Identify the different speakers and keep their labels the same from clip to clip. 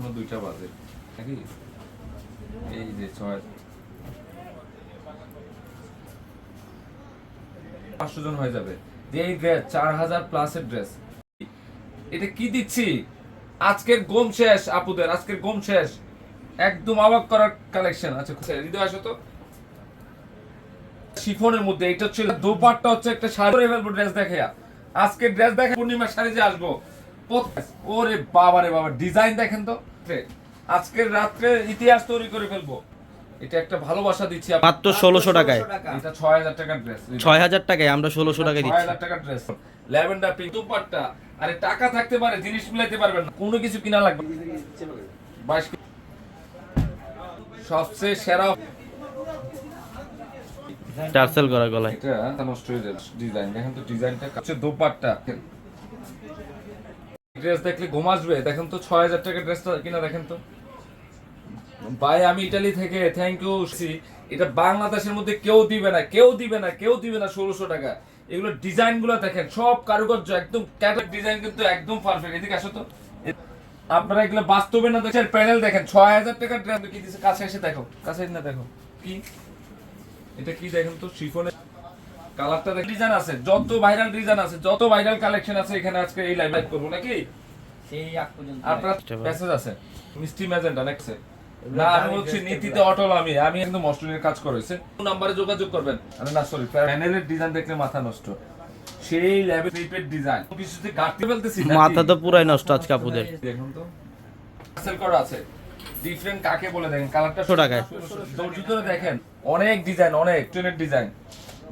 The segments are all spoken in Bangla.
Speaker 1: এখনও দুইটা বাজে। নাকি? এই যে ছয়। পাঁচশো জন হয়ে যাবে। এই ড্রেস চার হাজার ড্রেস এটা কি দিচ্ছি? আজকের গম শেষ, আপুদের, আজকের গম শেষ। একদম অবাক করার কালেকশন আচ্ছা হৃদয়, আসো তো। শিফনের মধ্যে, এটা হচ্ছে দোপাট্টা, হচ্ছে একটা শাড়ি। ফেলব ড্রেস দেখে আজকে ড্রেস দেখে পূর্ণিমার শাড়ি যে আসব। ওরে বাবা রে বাবা ডিজাইন দেখেন তো। আজকের রাত্রে ইতিহাস তৈরি করে ফেলব। এটা একটা ভালোবাসা দিচ্ছি
Speaker 2: মাত্র ষোলোশো টাকায়।
Speaker 1: এটা ছয় হাজার টাকার ড্রেস
Speaker 2: ছয় হাজার টাকায় আমরা ষোলোশো টাকায়
Speaker 1: ছয় হাজার টাকার ড্রেস ল্যাভেন্ডার পিঙ্ক দুপাট্টা। আরে টাকা থাকতে পারে জিনিস মিলাইতে পারবেন না। কোনো কিছু কিনা লাগবে বাইশ সবচেয়ে সেরা
Speaker 2: টার্সেল করা গলায়।
Speaker 1: এটা নষ্ট হয়ে যাবে। ডিজাইন দেখেন তো ডিজাইনটা হচ্ছে দোপাট্টা। ড্রেস দেখলে ঘুম আসবে। দেখেন তো ছয় হাজার টাকার ড্রেসটা কিনা, দেখেন তো। ভাই, আমি ইটালি থেকে থ্যাংক ইউ এটা বাংলাদেশের মধ্যে কেউ দিবে না, কেউ দিবে না, কেউ দিবে না ষোলোশো টাকা। এগুলো ডিজাইনগুলো দেখেন, সব কারুকার্য, একদম ক্যাটার ডিজাইন কিন্তু একদম পারফেক্ট এদিকে আসো তো। আপনারা এগুলো বাস্তবে না দেখছেন প্যানেল দেখেন। ছয় হাজার টাকার ড্রেস কি দিচ্ছে কাছে এসে দেখো, কাছে না দেখো। কি? এটা কি দেখেন তো? শিফনের কালারটা দেখ ডিজাইন আছে যত ভাইরাল ডিজাইন আছে যত ভাইরাল কালেকশন আছে এখানে আজকে এই লাইভ করব নাকি?
Speaker 3: সেই আগ পর্যন্ত
Speaker 1: আপনার মেসেজ আছে? মিষ্টি ম্যাজেন্টা না আমি বলছি নীতিতে অটল আমি আমি একদম অস্ট্রেলিয়ার কাজ করেছে। নাম্বারে যোগাযোগ করবেন? আরে না সরি প্যানেলের ডিজাইন দেখলে মাথা নষ্ট। সেই লেভেল রিপেট ডিজাইন কিছুতে কাটতে ফেলতেছি
Speaker 2: মাথা তো পুরাই নষ্ট আজকে আপুদের।
Speaker 1: দেখুন তো। সেল করা আছে। ডিফারেন্ট কাকে বলে দেখেন? কালারটা
Speaker 2: ষোলো টাকায়।
Speaker 1: ধরে দেখেন। অনেক ডিজাইন অনেক। ট্রেনের ডিজাইন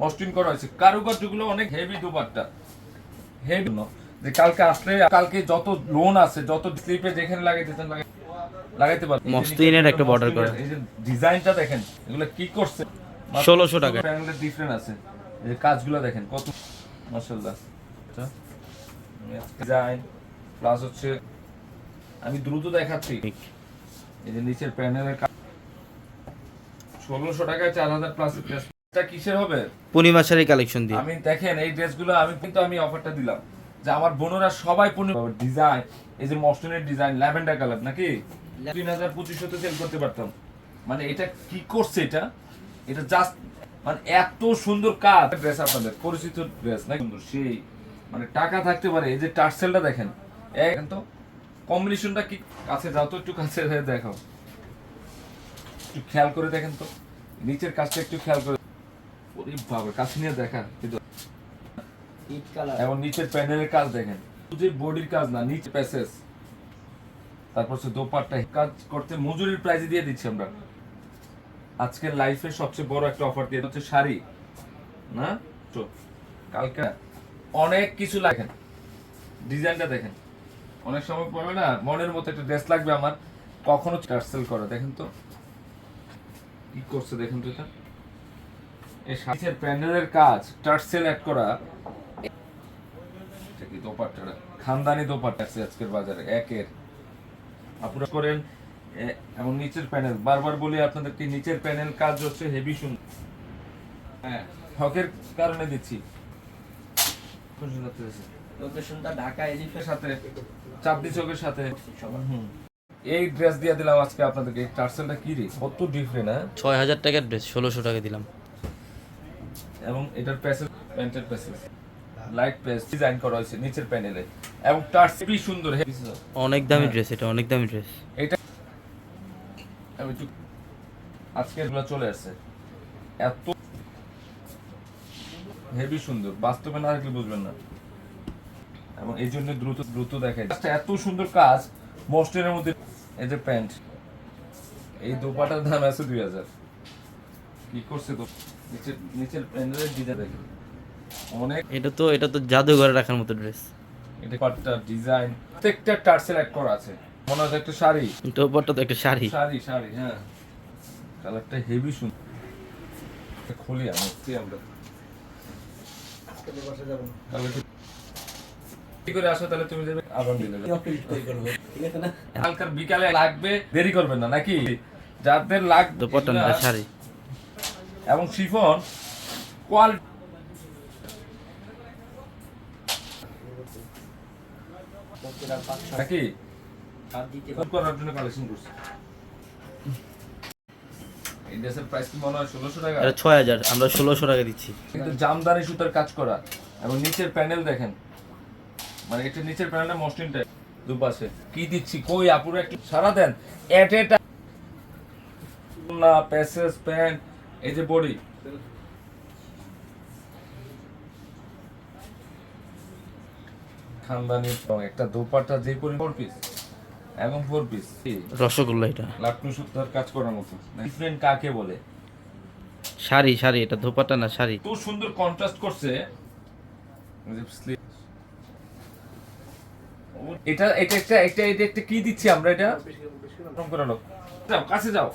Speaker 1: মসৃণ করা হয়েছে। কারুকার্যগুলো অনেক হেভি দুপাট্টা। হেভি যে কালকে আসলে কালকে যত লোন আছে যত স্লিপে যেখানে লাগাইতে
Speaker 2: মসলিনের একটা করা।
Speaker 1: এই যে ডিজাইনটা দেখেন এগুলো কি করছে?
Speaker 2: 1600 টাকায়।
Speaker 1: প্যানেলের ডিফারেন্ট আছে। এই কাজগুলো দেখেন কত মাশাআল্লাহ। ডিজাইন প্লাস হচ্ছে আমি দ্রুত দেখাচ্ছি। এই যে নিচের প্যানেলের ষোলোশো টাকায় চার হাজার প্লাস এটা কিসের হবে?
Speaker 2: পূর্ণিমা শাড়ি কালেকশন দিয়ে।
Speaker 1: আমি দেখেন এই ড্রেসগুলো আমি কিন্তু আমি অফারটা দিলাম। যে আমার বোনেরা সবাই পূর্ণিমা ডিজাইন এই যে মস্টনের ডিজাইন ল্যাভেন্ডার কালার নাকি? তিন হাজার পঁচিশশোতে সেল করতে পারতাম। মানে এটা কি করছে এটা? এটা জাস্ট মানে এত সুন্দর কাজ। ড্রেস আপনাদের পরিচিত ড্রেস না সুন্দর সেই মানে টাকা থাকতে পারে। এই যে টার্সেলটা দেখেন এখন তো কম্বিনেশনটা কি? কাছে যাও তো একটু কাছে দেখো একটু খেয়াল করে দেখেন তো নিচের কাজটা একটু খেয়াল করে বাবা কাছে নিয়ে দেখা কিন্তু
Speaker 3: ইট কালার
Speaker 1: এবং নিচের প্যানেলের কাজ দেখেন। শুধু বডির কাজ না নিচে প্যাসেজ তারপর হচ্ছে দোপাট্টা। কাজ করতে মজুরির প্রাইজে দিয়ে দিচ্ছি আমরা। আজকের লাইফে সবচেয়ে বড় একটা অফার দিয়ে হচ্ছে শাড়ি। না? তো কালকে অনেক কিছু লাগেন ডিজাইনটা দেখেন। অনেক সময় পড়বে না মনের মতো একটা ড্রেস লাগবে আমার। কখনো টার্সেল করা। দেখেন তো। কি করছে দেখেন তো এটা? সাইজের প্যানেলের কাজ অ্যাড করা। কি দোপাট্টাটা খানদানি দোপাট্টা আছে আজকের বাজারে, একের। করেন এবং নিচের প্যানেল। বারবার বলি আপনাদেরকে নিচের প্যানেল কাজ হচ্ছে হেভি হ্যাঁ হকের কারণে দিচ্ছি।
Speaker 3: লোকেশনটা ঢাকা এলিফেন্ট
Speaker 1: এর সাথে, চাঁদনি চোখের সাথে। এই ড্রেস দিয়ে দিলাম আজকে আপনাদেরকে। টার্সেলটা কি রে? কত ডিফারেন্ট হ্যাঁ?
Speaker 2: ছয় হাজার টাকার ড্রেস ষোলোশো টাকা দিলাম।
Speaker 1: এবং এটার প্যাসেজ প্যান্টের প্যাসেজ লাইট প্যাস ডিজাইন করা হয়েছে নিচের প্যানেলে এবং টার্স খুবই সুন্দর
Speaker 2: অনেক দামি ড্রেস এটা অনেক দামি ড্রেস
Speaker 1: এটা আমি একটু আজকে এগুলো চলে আসছে। এত হেভি সুন্দর বাস্তবে না থাকলে বুঝবেন না। এবং এই জন্য দ্রুত দ্রুত দেখায় এত সুন্দর কাজ মস্টের মধ্যে এই যে প্যান্ট এই দোপাটার দাম আছে দুই হাজার। কি করছে তো? নিচের ডিজাইন অনেক
Speaker 2: এটা তো এটা তো জাদুঘরে রাখার মতো ড্রেস
Speaker 1: এটা পাটটা ডিজাইন প্রত্যেকটা টার্সেল অ্যাড করা আছে। মনে হয় একটা শাড়ি।
Speaker 2: দোপাট্টা তো একটা শাড়ি।
Speaker 1: শাড়ি শাড়ি হ্যাঁ। কালারটা হেভি সুন্দর খুলি আমি আমরা। করে আসো তাহলে তুমি দেবে? আবার দিলে।
Speaker 3: ঠিক আছে না?
Speaker 1: কালকার বিকালে লাগবে দেরি করবেন না নাকি? যাদের লাগবে
Speaker 2: দোপাট্টা না শাড়ি।
Speaker 1: এবং শিফন কোয়ালিটি নাকি?
Speaker 3: আর দিতে
Speaker 1: ফোন করার জন্য কালেকশন করছি। এই প্রাইস কি মনে হয় ষোলোশো টাকা?
Speaker 2: এটা ছয় হাজার আমরা ষোলোশো টাকা দিচ্ছি।
Speaker 1: কিন্তু জামদানি সুতার কাজ করা। এবং নিচের প্যানেল দেখেন। মানে এটা নিচের প্যানেলটা মসলিন টাইপ দুপাশে। কি দিচ্ছি? কই আপুরে একটু সারা দেন। এট না প্যান্ট এই যে বডি। খানদানি একটা দোপাট্টা যে পরি ফোর পিস এবং ফোর পিস
Speaker 2: রসগোল্লা এটা।
Speaker 1: লাকনু সুতার কাজ করার মতো। ডিফারেন্ট কাকে বলে?
Speaker 2: শাড়ি শাড়ি এটা ধোপাটা না শাড়ি?
Speaker 1: খুব সুন্দর কন্ট্রাস্ট করছে। এটা এটা একটা একটা এটা একটা কি দিচ্ছি আমরা এটা? কাছে যাও।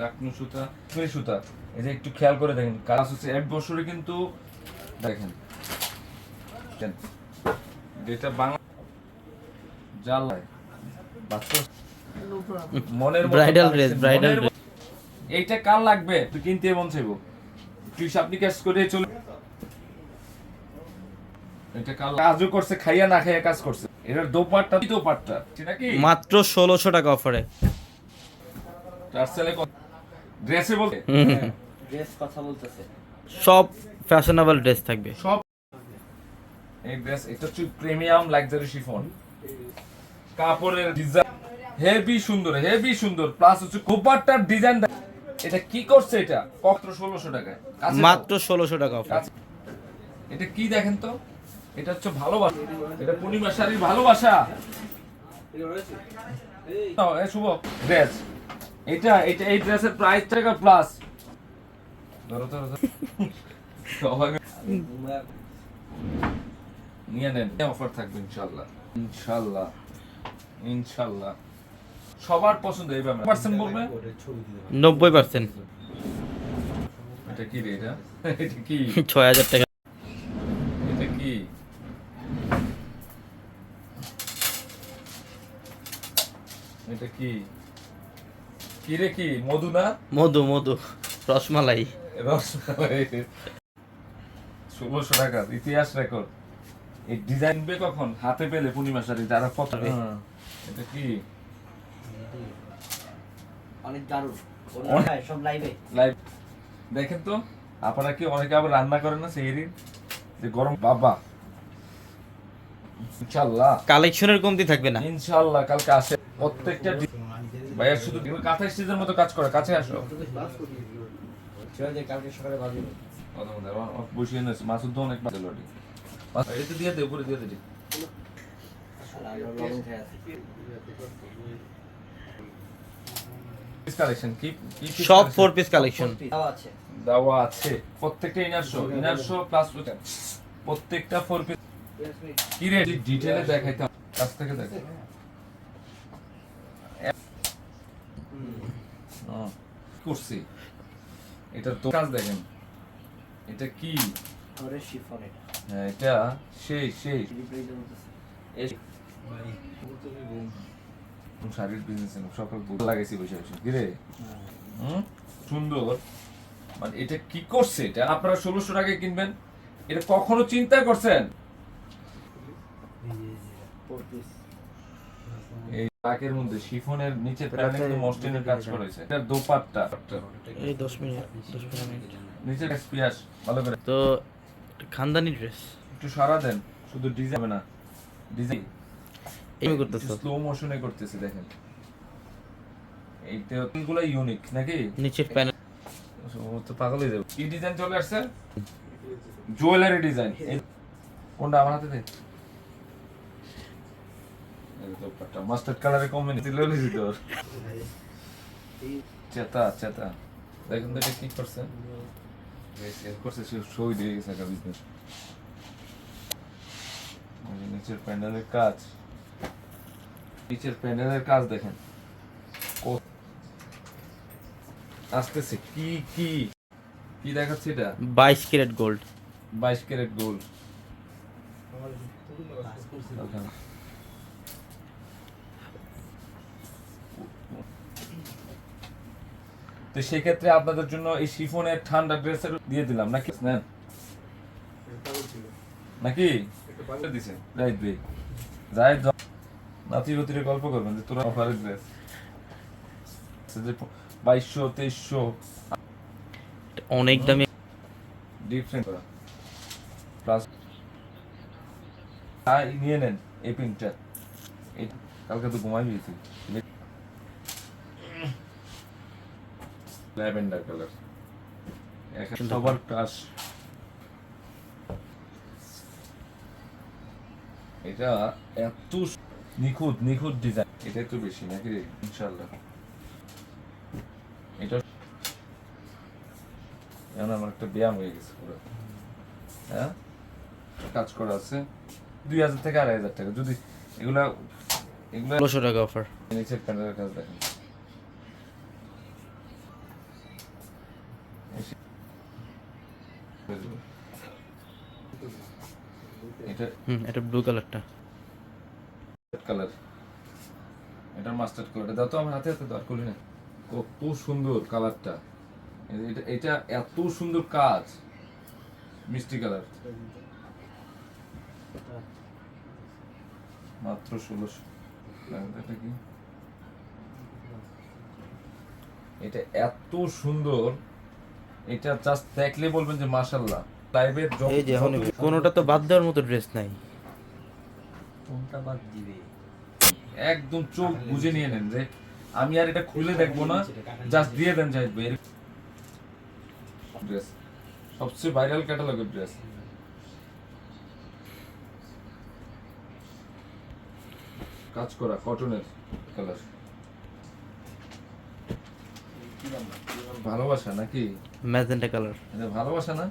Speaker 1: লাকনু সুতা ফেরি সুতা। এই যে একটু খেয়াল করে দেখেন কাজ হচ্ছে এক বছরে কিন্তু দেখেন যেটা বাংলা মনের এইটা কার লাগবে? তুই কিনতে মন চাইব। তুই ক্যাশ করে চলে এটা কাল কাজও করছে খাইয়া না খাইয়া কাজ করছে। এটার দোপাট্টা কি দোপাট্টা ঠিক নাকি?
Speaker 2: মাত্র ষোলোশো টাকা অফারে
Speaker 1: টার্সেলে ড্রেসে বলতে?
Speaker 3: ড্রেস কথা বলতেছে।
Speaker 2: সব ফ্যাশনেবল ড্রেস থাকবে।
Speaker 1: সব এই ড্রেস এটা হচ্ছে প্রিমিয়াম লাক্সারি শিফন কাপড়ের ডিজাইন হেভি সুন্দর হেভি সুন্দর। প্লাস হচ্ছে কোপারটার ডিজাইন এটা কি করছে এটা? কত ষোলোশো টাকায়?
Speaker 2: মাত্র ষোলোশো টাকা
Speaker 1: এটা কি দেখেন তো? এটা হচ্ছে ভালোবাসা। এটা পূর্ণিমা শাড়ির ভালোবাসা। নাও, শুভ। ড্রেস এটা এটা এই ড্রেসের প্রাইস টাকা প্লাস ধরো ধরো নিয়ে নেন। অফার থাকবে ইনশাল্লাহ। ইনশাল্লাহ। ইনশাল্লাহ। সবার পছন্দ এই ব্যাপার। পার্সেন্ট বলবে?
Speaker 2: নব্বই পার্সেন্ট
Speaker 1: এটা কি রে এটা? এটা কি?
Speaker 2: ছয় হাজার টাকা।
Speaker 1: এটা কি? এটা কি? কি রে কি মধু না?
Speaker 2: মধু মধু রসমালাই।
Speaker 1: রসমালাই। ষোলোশো টাকা ইতিহাস রেকর্ড এই ডিজাইন বে কখন? হাতে পেলে পূর্ণিমা শাড়ি যারা কত এটা কি?
Speaker 3: অনেক দারুণ। হ্যাঁ, সব লাইভে
Speaker 1: লাইভ দেখেন তো আপনারা কি অনেকে আবার রান্না করেন না সেই যে গরম বাবা। ইনশাল্লাহ।
Speaker 2: কালেকশনের কমতি থাকবে না।
Speaker 1: ইনশাল্লাহ কালকে আসে। প্রত্যেকটা ভাইয়া শুধু কাঁথা স্টিচের মতো কাজ করে কাছে আসো।
Speaker 3: কালকে সকালে বাজে
Speaker 1: কথা বলতে হবে, আমার বসিয়ে নিয়েছে মাসুদ তো অনেক বাজে লটি এটা দিয়ে দে উপরে দিয়ে দে
Speaker 3: লবণ খেয়ে আছে।
Speaker 2: সব ফোর পিস কালেকশন
Speaker 1: দেওয়া প্রত্যেকটা inner show inner show plus প্রত্যেকটা ফোর পিস কি রে? ডিটেইলে দেখাইতাম। কাছ থেকে দেখ হুম, করছি। এটা তো কাজ দেখেন। এটা কি?
Speaker 3: ঘরের শিফন এটা।
Speaker 1: হ্যাঁ, এটা সেই সেই শাড়ির বিজনেস সকাল লাগাইছি বসে বসে। কি রে? হুম? সুন্দর। মানে এটা কি করছে এটা? আপনারা ষোলোশো টাকায় কিনবেন। এটা কখনো চিন্তা করছেন? এই মধ্যে শিফনের নিচে প্যানেল মসলিনের কাজ করেছে। এটা দোপাট্টা।
Speaker 2: এই দশ মিনিট দশ মিনিট।
Speaker 1: নিচে পিয়াস ভালো করে।
Speaker 2: তো খানদানি ড্রেস
Speaker 1: একটু সারা দেন শুধু ডিজাইন হবে না। ডিজাইন
Speaker 2: এমনি করতেছো।
Speaker 1: স্লো মোশনে করতেছে দেখেন। এইটা গুলো ইউনিক নাকি?
Speaker 2: নিচের প্যানেল।
Speaker 1: ও তো পাগল হয়ে যাবে কি ডিজাইন চলে আসছে? জুয়েলারি ডিজাইন কোনটা আমার হাতে দে মাস্টার্ড কালারে কম্বিনেশন লইলি দিত চেতা চেতা। দেখুন তো এটা কি করছে? এর করছে সে সই দিয়ে গেছে একটা বিজনেস নিচের প্যান্ডেলের কাজ। নিচের প্যান্ডেলের কাজ দেখেন। আসতেছে। কি কি? কি দেখাচ্ছে এটা?
Speaker 2: বাইশ ক্যারেট গোল্ড
Speaker 1: বাইশ ক্যারেট গোল্ড তো সেক্ষেত্রে আপনাদের জন্য এই শিফনের ঠান্ডা ড্রেসের দিয়ে দিলাম নাকি? নেন। নাকি? দিছে রাইট ভাই জায়েদ নাতি গতিরে গল্প করবেন যে তোরা অফারের ড্রেস বাইশশো তেইশশো।
Speaker 2: অনেক দামি।
Speaker 1: ডিফারেন্ট করা প্লাস নিয়ে নেন এই পিনটা কালকে তো ঘুমাই হয়েছি। ল্যাভেন্ডার কালার সবার ক্রাশ এটা এত নিখুঁত নিখুঁত ডিজাইন এটা একটু বেশি নাকি? রে ইনশাল্লাহ এটা এখন আমার একটা ব্যায়াম হয়ে গেছে পুরো। হ্যাঁ? কাজ করা আছে। দুই হাজার থেকে আড়াই হাজার টাকা। যদি এগুলা এগুলা
Speaker 2: ষোলোশো টাকা অফার
Speaker 1: নিচের প্যান্ডেলের কাজ দেখেন এসে- এটা
Speaker 2: হুম, এটা ব্লু কালারটা
Speaker 1: কালার এটা মাস্টার্ড কালার দাও তো আমার হাতে হাতে আর খুলি না কত সুন্দর কালারটা এটা এটা এত সুন্দর কাজ। মিষ্টি কালার মাত্র ষোলোশো। এটা কি? এটা এত সুন্দর। এটা জাস্ট দেখলে বলবেন যে মাশাল্লাহ লাইভের
Speaker 2: এই যে এখন কোনোটা তো বাদ দেওয়ার মতো ড্রেস নাই।
Speaker 3: কোনটা বাদ দিবে?
Speaker 1: একদম চোখ বুঝে নিয়ে নেন যে আমি আর এটা খুলে দেখব না জাস্ট দিয়ে দেন জাহিদ ভাই ড্রেস সবচেয়ে ভাইরাল ক্যাটালগের ড্রেস কাজ করা কটনের কালার ভালোবাসা নাকি?
Speaker 2: ম্যাজেন্টা কালার
Speaker 1: এটা ভালোবাসা না?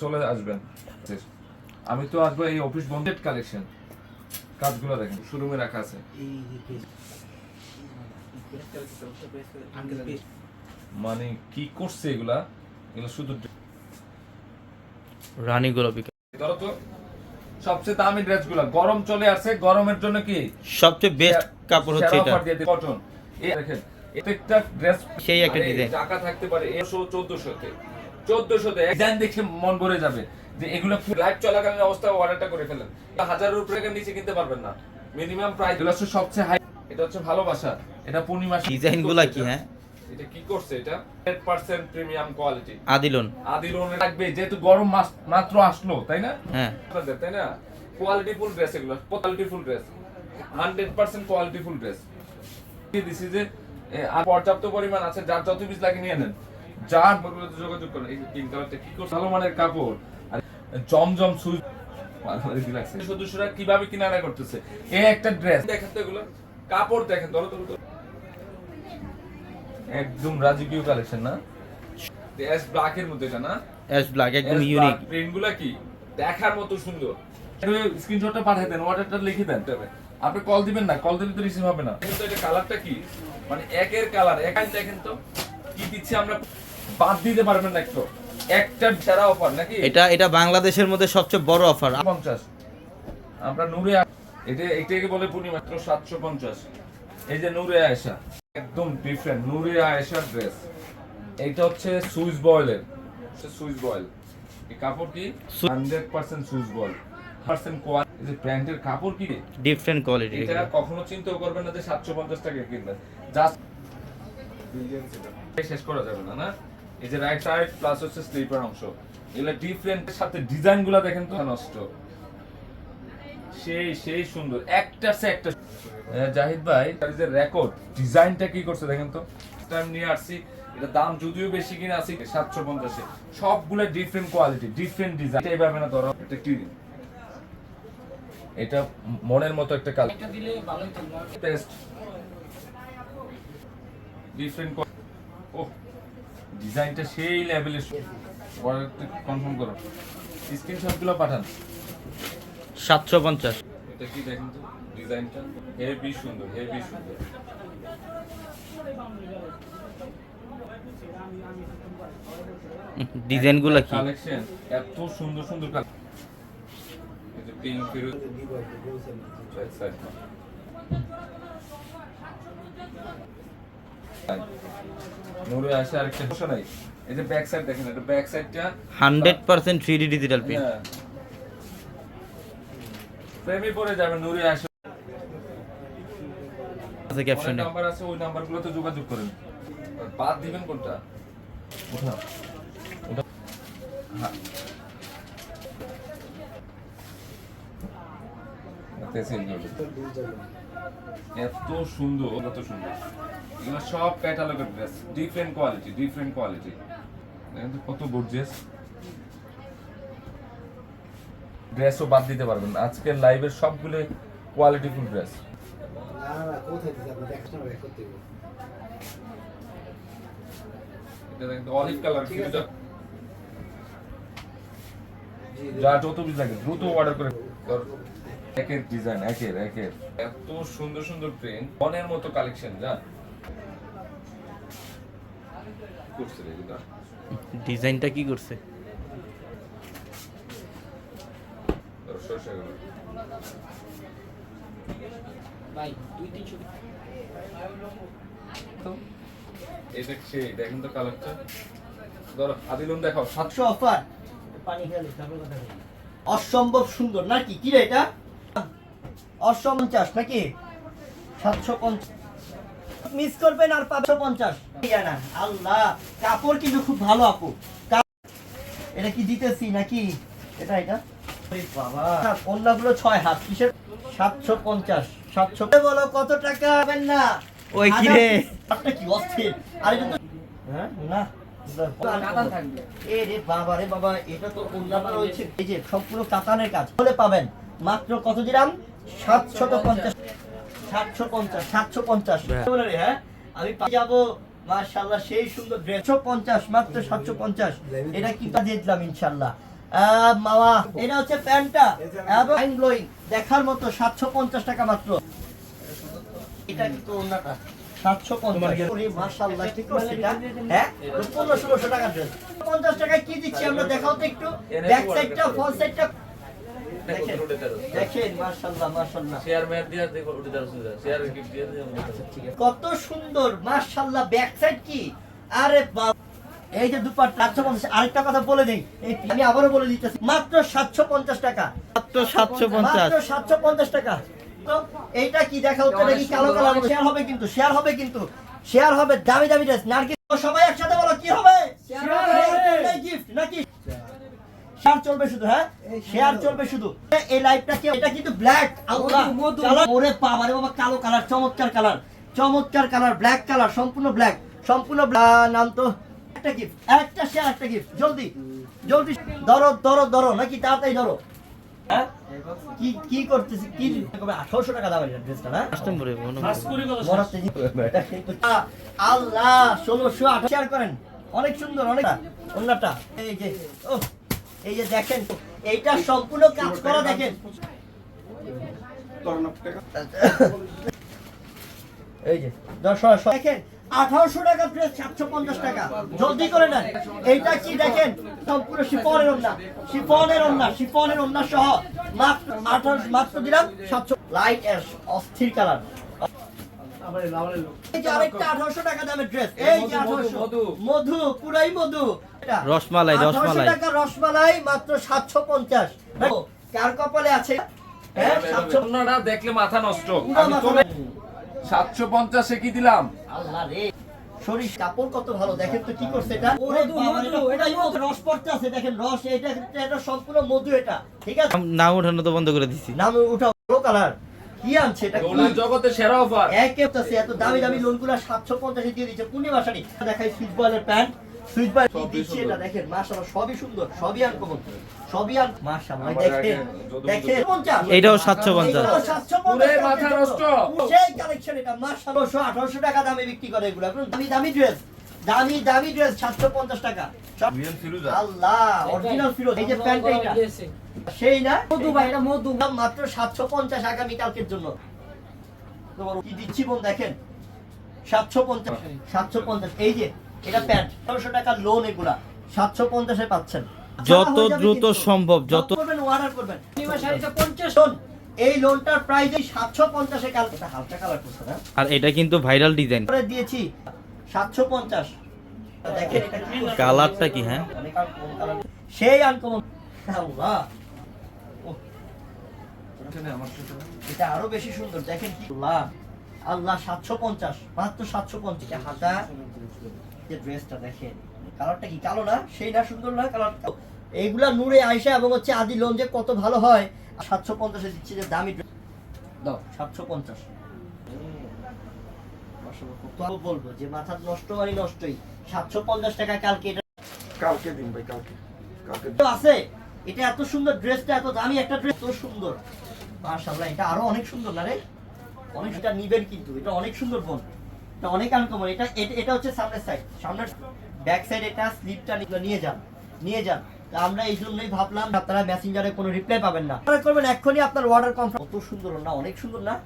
Speaker 1: চলে আসবেন। আমি তো আসব এই অফিস বন্ধের কালেকশন কাজগুলো দেখেন শোরুমে রাখা আছে। মানে কি করছে এগুলা? এগুলো শুধু
Speaker 2: রানী গোলাপি
Speaker 1: ধরো তো সবচেয়ে দামি ড্রেসগুলো। গরম চলে আসছে গরমের জন্য কি?
Speaker 2: সবচেয়ে বেস্ট কাপড় হচ্ছে এটা।
Speaker 1: কটন। এই দেখেন প্রত্যেকটা ড্রেস
Speaker 2: সেই একটা design।
Speaker 1: টাকা থাকতে পারে এশো চোদ্দশোতে। চোদ্দশোতে দেখে মন ভরে যাবে যে এগুলো লাইভ চলাকালীন অবস্থা অর্ডারটা করে ফেলেন হাজারের উপরে নিচে কিনতে পারবেন না। মিনিমাম প্রাইস এগুলো হচ্ছে সবচেয়ে হাই এটা হচ্ছে ভালোবাসা এটা পূর্ণিমা
Speaker 2: ডিজাইনগুলা কি হ্যাঁ?
Speaker 1: এটা কি করছে এটা? 100% প্রিমিয়াম কোয়ালিটি
Speaker 2: আদিলন।
Speaker 1: আদি লোনে থাকবে যেহেতু গরম মাস মাত্র আসলো তাই না?
Speaker 2: হ্যাঁ।
Speaker 1: তাই না? কোয়ালিটি ফুল ড্রেস এগুলো quality full dress hundred percent quality full dress দিছি যে এ, আর পর্যাপ্ত পরিমাণ আছে যার যত পিস লাগে নিয়ে নেন। যার যোগাযোগ করেন এই পিঙ্ক কালারটা কি করছে? ভালো মানের কাপড় আর জমজম সদস্যরা কীভাবে কিনারা করতেছে? এই একটা ড্রেস দেখেন তো এগুলো। কাপড় দেখেন ধরো ধরো। একদম রাজকীয় কালেকশন না? এস ব্ল্যাকের মধ্যে এটা না?
Speaker 2: অ্যাশ ব্ল্যাক একদম ইউনিক
Speaker 1: প্রিন্টগুলো কি? দেখার মতো সুন্দর। স্ক্রিনশটটা পাঠিয়ে দেন অর্ডারটা লিখে দেন। তবে আপনি কল দিবেন না কল দিলে তো রিসিভ হবে না। কিন্তু এটা কালারটা কি? মানে একের কালার একাই দেখেন তো। কি দিচ্ছে আমরা? বাদ দিতে পারবেন না একটু। একটা সেরা অফার নাকি?
Speaker 2: এটা এটা বাংলাদেশের মধ্যে সবচেয়ে বড় অফার
Speaker 1: পঞ্চাশ। আমরা নূরে এটা এটাকে বলে পূর্ণি মাত্র সাতশো পঞ্চাশ। এই যে নূরে আয়েশা একদম ডিফারেন্ট নূরে আয়েশার ড্রেস এইটা হচ্ছে সুইস বয়েলের সুইস বয়েল এই কাপড় কি? Hundred percent Swiss voile percent quality ব্র্যান্ডের কাপড় কি?
Speaker 2: ডিফারেন্ট কোয়ালিটি
Speaker 1: এটা কখনো চিন্তাও করবেন না যে সাতশো পঞ্চাশ টাকা কিনবেন। জাস্ট শেষ করা যাবে না না? এই যে রাইট সাইড প্লাস হচ্ছে স্লিপার অংশ। এগুলো ডিফারেন্টের সাথে ডিজাইনগুলা দেখেন তো। নষ্ট। সেই সেই সুন্দর। একটার সে একটা জাহিদ ভাই। তার যে রেকর্ড ডিজাইনটা কি করছে দেখেন তো? টাইম নিয়ে আসছি। এটা দাম যদিও বেশি কিনে আসি সাতশো পঞ্চাশে। সবগুলো ডিফারেন্ট কোয়ালিটি ডিফারেন্ট ডিজাইন এইভাবে না ধরো এটা কি? এটা মনের মতো একটা কালার।
Speaker 3: এটা দিলে ভালোই
Speaker 1: টেস্ট ডিফারেন্ট ডিজাইনটা সেই লেভেলের অর্ডারটা কনফার্ম করো। স্ক্রিনশটগুলো পাঠান।
Speaker 2: সাতশো পঞ্চাশ।
Speaker 1: এটা কি দেখেন তো? ডিজাইনটা? হেভি সুন্দর হেভি সুন্দর।
Speaker 2: ডিজাইনগুলা কি?
Speaker 1: কালেকশন এত সুন্দর সুন্দর কালেকশন এই যে পিঙ্ক ফিরোজ side. নূরে আসে আরেকটা সমস্যা নাই। এই যে ব্যাক সাইড দেখেন এটা ব্যাক সাইডটা
Speaker 2: hundred percent three D digital print
Speaker 1: হ্যাঁ। প্রেমে পড়ে যাবে নুরে আসে।
Speaker 2: আছে ক্যাপশনে
Speaker 1: নাম্বার আছে ওই নাম্বারগুলোতে যোগাযোগ করেন। বাদ দিবেন কোনটা? ওঠা। হ্যাঁ। এত সুন্দর এত সুন্দর। এগুলো সব ক্যাটালগের dress different quality different quality দেখেন তো কত গর্জিয়াস ড্রেসও বাদ দিতে পারবেন আজকের লাইভের সবগুলো কোয়ালিটিফুল ড্রেস অলিভ কালার যা যত লাগে দ্রুত অর্ডার করে একের ডিজাইন একের একের। এত সুন্দর সুন্দর প্রিন্ট মনের মতো কালেকশন যা। করছে রে এগুলা।
Speaker 2: ডিজাইনটা কি করছে?
Speaker 1: তোর সরষে গুলো।
Speaker 3: ভাই দুই তিনশো
Speaker 1: তো, এটা সেই দেখেন তো কালারটা ধরো দেখাও।
Speaker 4: সাতশো অফার। পানি খেয়ালি তারপর কথা বলি। অসম্ভব সুন্দর। নাকি? কি রে এটা? অসম্পঞ্চাশ নাকি? সাতশো পঞ্চাশ। মিস করবেন আর পাঁচশো পঞ্চাশ। আল্লাহ কাপড় কিন্তু খুব ভালো আপু। এটা কি দিতেছি নাকি? এটা এটা? বাবা কন্যাগুলো ছয় হাত কিসের? সাতশো পঞ্চাশ সাতশো বলো কত টাকা পাবেন না?
Speaker 2: ওই কি রে?
Speaker 4: হাজার- কি অস্থির? আর এটা হ্যাঁ না রে বাবা রে বাবা এটা তো রয়েছে। এই যে সম্পূর্ণ কাতানের কাজ বলে পাবেন। মাত্র কত দিলাম? সাতশত পঞ্চাশ। সাতশো পঞ্চাশ সাতশো পঞ্চাশ। হ্যাঁ। আমি যাব মার্শাল্লাহ সেই সুন্দর দেড়শো পঞ্চাশ মাত্র সাতশো পঞ্চাশ। এটা কি দিয়ে দিলাম ইনশাল্লাহ মামা এটা হচ্ছে প্যান্টটা। এবং ব্লোয়িং দেখার মতো সাতশো পঞ্চাশ টাকা মাত্র। এটা কিন্তু অন্যটা সাতশো পঞ্চাশ। হ্যাঁ টাকা টাকায় কি দিচ্ছি আমরা? দেখাও তো একটু। ব্যাক সাইডটা কত সুন্দর মার্শাল্লাহ ব্যাক সাইড কি? আরে এই যে দুপাট সাতশো পঞ্চাশ আরেকটা কথা বলে দেই। এই আমি আবারও বলে দিতেছি মাত্র সাতশো পঞ্চাশ টাকা।
Speaker 2: মাত্র সাতশো পঞ্চাশ।
Speaker 4: সাতশো পঞ্চাশ টাকা। এইটা কি দেখা হচ্ছে নাকি? কালো কালার শেয়ার হবে কিন্তু শেয়ার হবে কিন্তু। শেয়ার হবে দামি দামি ড্রেস নারকেল সবাই একসাথে বলো কি হবে? গিফট নাকি? শেয়ার চলবে শুধু হ্যাঁ? শেয়ার চলবে শুধু। এই লাইভটা কি এটা কিন্তু ব্ল্যাক ওরে বাবা রে বাবা কালো কালার চমৎকার কালার চমৎকার কালার ব্ল্যাক কালার সম্পূর্ণ ব্ল্যাক সম্পূর্ণ নাম তো একটা গিফট একটা শেয়ার একটা গিফট জলদি জলদি ধরো ধরো ধরো নাকি তাড়াতাড়ি ধরো। হ্যাঁ? কি কি করতেছি কি আঠারোশো টাকা ড্রেসটা না
Speaker 2: মনে
Speaker 4: আ- আল্লাহ ষোলোশো আঠারো। শেয়ার করেন। অনেক সুন্দর অনেক। অন্যটা এই যে ও। এই যে দেখেন এইটা সম্পূর্ণ কাজ করা দেখেন। এই যে দেখেন আঠারোশো টাকা ড্রেস সাতশো পঞ্চাশ টাকা। জলদি করে নেন। এইটা কি দেখেন? সম্পূর্ণ ওন্না শিফনের ওন্না সহ মাত্র আঠারোশো মাত্র দিলাম সাতশো। লাইট অ্যাশ অস্থির কালার। এই যে আরেকটা আঠারোশো টাকা দামের ড্রেস এই যে আঠারোশো।
Speaker 1: মধু
Speaker 4: পুরাই মধু।
Speaker 2: রসমালাই, রসমালাই।
Speaker 4: টাকা রসমালাই মাত্র সাতশো পঞ্চাশ কার কপালে আছে হ্যাঁ
Speaker 1: দেখলে মাথা নষ্ট কি দিলাম
Speaker 4: আল্লাহ রে শরীর কাপড় কত ভালো দেখেন তো কি করছে এটা এটা রস পড়তে আছে দেখেন রস এটা এটা সম্পূর্ণ মধু এটা ঠিক আছে
Speaker 2: নাম উঠানো তো বন্ধ করে দিছি
Speaker 4: নাম উঠাও ভালো কালার কি আনছে এটা কি
Speaker 1: জগতে সেরা অফার
Speaker 4: এত দামি দামি লোনগুলো সাতশো পঞ্চাশে দিয়ে দিচ্ছে পূর্ণিমা শাড়ি দেখাই সুইচ বয়েলের প্যান্ট সুইচ
Speaker 1: সবই
Speaker 4: দিচ্ছে
Speaker 1: সুন্দর।
Speaker 4: এটা দেখেন মাশাআল্লাহ সবই সুন্দর সবই আনকমন সবই আন মাশাআল্লাহ দেখেন দেখেন। 50
Speaker 2: এইটাও 750
Speaker 4: এইটাও 750
Speaker 1: পুরে মাথা নষ্ট।
Speaker 4: সেই কালেকশন এটা মাশাআল্লাহ 1800 টাকা দামে বিক্রি করে এগুলো। দামি দামি ড্রেস দামি দামি ড্রেস 750 টাকা। সব-
Speaker 1: রিয়েল ফিরোজা
Speaker 4: আল্লাহ অরিজিনাল ফিরোজ এই যে প্যান্ট এইটা। সেই না?
Speaker 3: মধু ভাই এটা মধু।
Speaker 4: দাম মাত্র সাতশো পঞ্চাশ আগামী কালকের জন্য। তোমার কি দিচ্ছি বোন দেখেন। সাতশো পঞ্চাশ সাতশো পঞ্চাশ এই যে। এটা প্যান্ট। ছশো টাকার লোন এগুলা। সাতশো পঞ্চাশে পাচ্ছেন।
Speaker 2: যত দ্রুত সম্ভব যত
Speaker 4: করবেন অর্ডার করবেন।
Speaker 3: শাড়িটা পঞ্চাশ।
Speaker 4: এই লোনটার প্রাইস এই সাতশো পঞ্চাশে কাল হালকা কালার করছে না?
Speaker 2: আর এটা কিন্তু ভাইরাল ডিজাইন
Speaker 4: করে দিয়েছি। সাতশো পঞ্চাশ?
Speaker 2: কালারটা কি হ্যাঁ?
Speaker 4: colour। সেই আনকমন আল্লাহ। এটা আরও বেশি সুন্দর। দেখেন কি আল্লাহ। আল্লাহ সাতশো পঞ্চাশ মাত্র সাতশো পঞ্চাশ। হাতা যে ড্রেসটা দেখেন। কালারটা কি কালো না? সেই না সুন্দর না কালার এইগুলা নূরে আয়সা এবং হচ্ছে আদি লোন যে কত ভালো হয় সাতশো পঞ্চাশে দিচ্ছি যে দামি dress। দাও সাতশো পঞ্চাশ। বলব যে মাথা নষ্ট মানে নষ্টই। সাতশো পঞ্চাশ টাকা কালকে এটা
Speaker 1: কালকে দিন ভাই কালকে। কালকে
Speaker 4: আছে। এটা এত সুন্দর ড্রেসটা এত দামি একটা ড্রেস তো সুন্দর। মাশাআল্লাহ এটা আরও অনেক সুন্দর না রে? অনেক এটা নিবেন কিন্তু এটা অনেক সুন্দর বোন। এটা অনেক আনকমন। এটা এটা- হচ্ছে সামনের সাইড সামনের ব্যাক সাইড এটা স্লিপটা নিয়ে যান। নিয়ে যান। আমরা এই জন্যই ভাবলাম, আপনারা মেসেঞ্জারে কোনো রিপ্লাই পাবেন না। আপনারা করবেন, এক্ষুনি আপনার অর্ডার কনফার্ম কত সুন্দর না, অনেক সুন্দর না?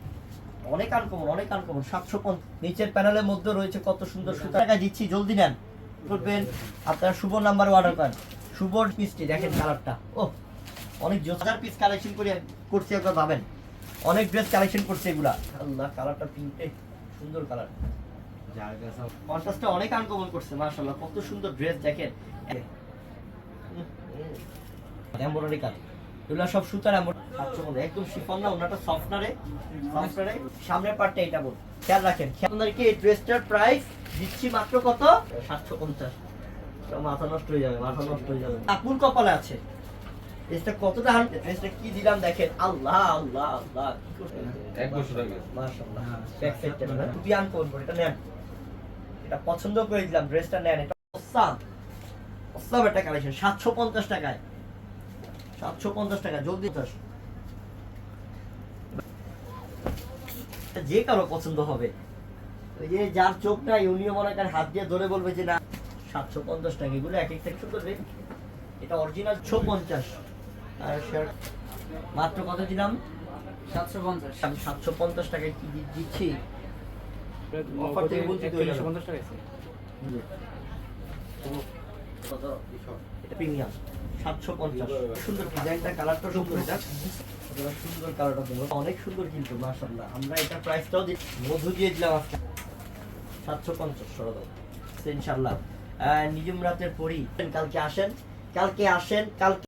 Speaker 4: অনেক আনকমন অনেক আনকমন। সাতশো নিচের প্যানেলের মধ্যে রয়েছে কত সুন্দর সুন্দর টাকা দিচ্ছি, জলদি নেন। করবেন। আপনারা শুভ নাম্বার অর্ডার করেন। শুভর পিসটি দেখেন কালারটা ও অনেক হাজার পিস কালেকশন করে করছি, একবার ভাবেন। অনেক ড্রেস কালেকশন করছে এগুলা। আল্লাহ কালারটা পিঙ্কে সুন্দর কালার কন্ট্রাস্টটা অনেক আনকমন করছে কত সুন্দর ড্রেস এমব্রয়ডারি কাজ এগুলো সব সুতার এমব্রয়ডারি একদম শিফন না, ওনাটা সফট না রে সফট না রে সামনের পার্টটা এটা বল খেয়াল রাখেন আপনাদেরকে এই ড্রেসটার প্রাইস দিচ্ছি মাত্র কত? সাতশো পঞ্চাশ। মাথা নষ্ট হয়ে যাবে, মাথা নষ্ট হয়ে যাবে। আপুর কপালে আছে। ড্রেসটা কতটা আন ড্রেসটা কি দিলাম দেখেন আল্লাহ আল্লাহ আল্লাহ
Speaker 1: এক বছর আগে
Speaker 4: মাশাআল্লাহ ব্যাক সাইডটা না খুবই এটা নেন এটা পছন্দ করে দিলাম ড্রেসটা নেন এটা অসাম অসাম একটা কালেকশন সাতশো পঞ্চাশ টাকায়। সাতশো পঞ্চাশ টাকা জলদি চাস যে কারও পছন্দ হবে। ওই যে যার চোখ নাই উনিও মনে করেন হাত দিয়ে ধরে বলবে যে না সাতশো পঞ্চাশ টাকা এগুলো এক একটা সুন্দর রে এটা অরিজিনাল ছো পঞ্চাশ। আর শার্ট মাত্র কত দিলাম?
Speaker 3: সাতশো পঞ্চাশ।
Speaker 4: আমি সাতশো পঞ্চাশ টাকায় কি দিচ্ছি? অফার থেকে গেলাম। কত? এটা প্রিমিয়াম সাতশো পঞ্চাশ। সুন্দর ডিজাইনটা কালারটা সুন্দর এটা। সুন্দর কালারটা দেবো অনেক সুন্দর কিন্তু মাশাল্লাহ আমরা এটা প্রাইসটাও দিই মধু দিয়ে দিলাম আজকে। সাতশো পঞ্চাশ সরদ ইনশাল্লাহ নিজুম রাতের পরই। কালকে আসেন। কালকে আসেন। কালকে